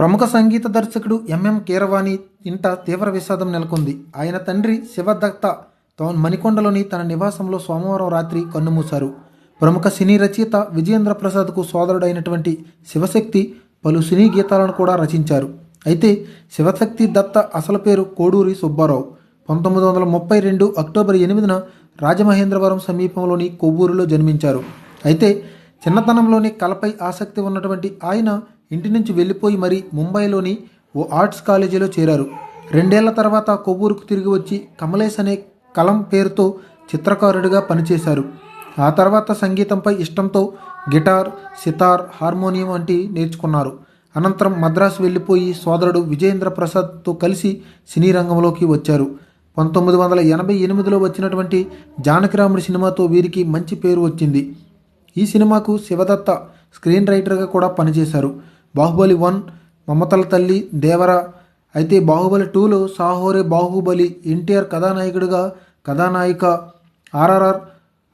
ప్రముఖ సంగీత దర్శకుడు ఎంఎం కీరవాణి ఇంట తీవ్ర విషాదం నెలకొంది. ఆయన తండ్రి శివదత్త తాను మణికొండలోని తన నివాసంలో సోమవారం రాత్రి కన్నుమూశారు. ప్రముఖ సినీ రచయిత విజయేంద్ర ప్రసాద్కు సోదరుడైనటువంటి శివశక్తి పలు సినీ గీతాలను కూడా రచించారు. అయితే శివశక్తి దత్త అసలు పేరు కోడూరి సుబ్బారావు. పంతొమ్మిది వందల ముప్పై రెండు అక్టోబర్ ఎనిమిదిన రాజమహేంద్రవరం సమీపంలోని కొవ్వూరులో జన్మించారు. అయితే చిన్నతనంలోని కళపై ఆసక్తి ఉన్నటువంటి ఆయన ఇంటి నుంచి వెళ్ళిపోయి మరీ ముంబైలోని ఓ ఆర్ట్స్ కాలేజీలో చేరారు. రెండేళ్ళ తర్వాత కొవ్వూరుకు తిరిగి వచ్చి కమలేష్ అనే కలం పేరుతో చిత్రకారుడిగా పనిచేశారు. ఆ తర్వాత సంగీతంపై ఇష్టంతో గిటార్ సితార్ హార్మోనియం వంటి నేర్చుకున్నారు. అనంతరం మద్రాసు వెళ్ళిపోయి సోదరుడు విజయేంద్ర ప్రసాద్తో కలిసి సినీ రంగంలోకి వచ్చారు. పంతొమ్మిది వందల ఎనభై ఎనిమిదిలో వచ్చినటువంటి జానకిరాముడి సినిమాతో వీరికి మంచి పేరు వచ్చింది. ఈ సినిమాకు శివదత్త స్క్రీన్ రైటర్గా కూడా పనిచేశారు. బాహుబలి వన్ మమతల తల్లి దేవర. అయితే బాహుబలి టూలో సాహోరే బాహుబలి ఎన్టీఆర్ కథానాయకుడిగా కథానాయిక ఆర్ఆర్ఆర్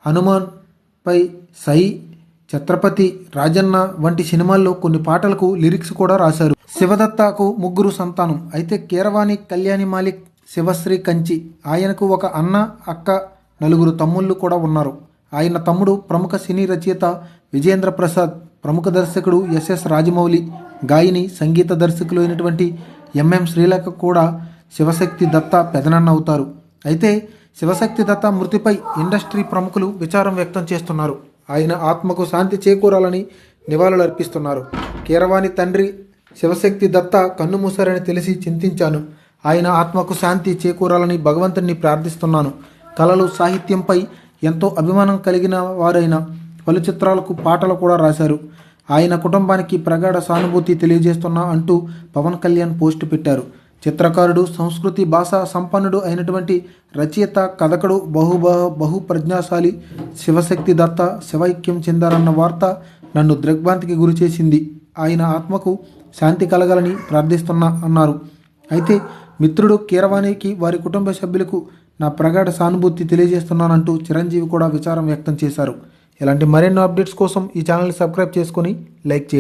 హనుమాన్ పై సై ఛత్రపతి రాజన్న వంటి సినిమాల్లో కొన్ని పాటలకు లిరిక్స్ కూడా రాశారు. శివదత్తకు ముగ్గురు సంతానం. అయితే కీరవాణి కళ్యాణి మాలిక్ శివశ్రీ కంచి ఆయనకు ఒక అన్న అక్క నలుగురు తమ్ముళ్ళు కూడా ఉన్నారు. ఆయన తమ్ముడు ప్రముఖ సినీ రచయిత విజేంద్ర ప్రసాద్. ప్రముఖ దర్శకుడు ఎస్ఎస్ రాజమౌళి గాయని సంగీత దర్శకులు అయినటువంటి ఎంఎం శ్రీలేఖ కూడా శివశక్తి దత్త పెదనన్న అవుతారు. అయితే శివశక్తి దత్త మృతిపై ఇండస్ట్రీ ప్రముఖులు విచారం వ్యక్తం చేస్తున్నారు. ఆయన ఆత్మకు శాంతి చేకూరాలని నివాళులు అర్పిస్తున్నారు కీరవాణి తండ్రి శివశక్తి దత్త కన్నుమూశారని తెలిసి చింతించాను. ఆయన ఆత్మకు శాంతి చేకూరాలని భగవంతుని ప్రార్థిస్తున్నాను. కళలు సాహిత్యంపై ఎంతో అభిమానం కలిగిన వారైన పలు చిత్రాలకు పాటలు కూడా రాశారు. ఆయన కుటుంబానికి ప్రగాఢ సానుభూతి తెలియజేస్తున్నా అంటూ పవన్ కళ్యాణ్ పోస్ట్ పెట్టారు. చిత్రకారుడు సంస్కృతి భాషా సంపన్నుడు అయినటువంటి రచయిత కథకుడు బహు బహు ప్రజ్ఞాశాలి శివశక్తి దత్త శివైక్యం చెందారన్న వార్త నన్ను దిగ్భ్రాంతికి గురిచేసింది ఆయన ఆత్మకు శాంతి కలగాలని ప్రార్థిస్తున్నా అన్నారు. అయితే మిత్రుడు కీరవాణికి వారి కుటుంబ సభ్యులకు నా ప్రగాఢ సానుభూతి తెలియజేస్తున్నానంటూ చిరంజీవి కూడా విచారం వ్యక్తం చేశారు. ఇలాంటి మరెన్నో అప్డేట్స్ కోసం ఈ ఛానల్ని సబ్స్క్రైబ్ చేసుకొని లైక్ చేయండి.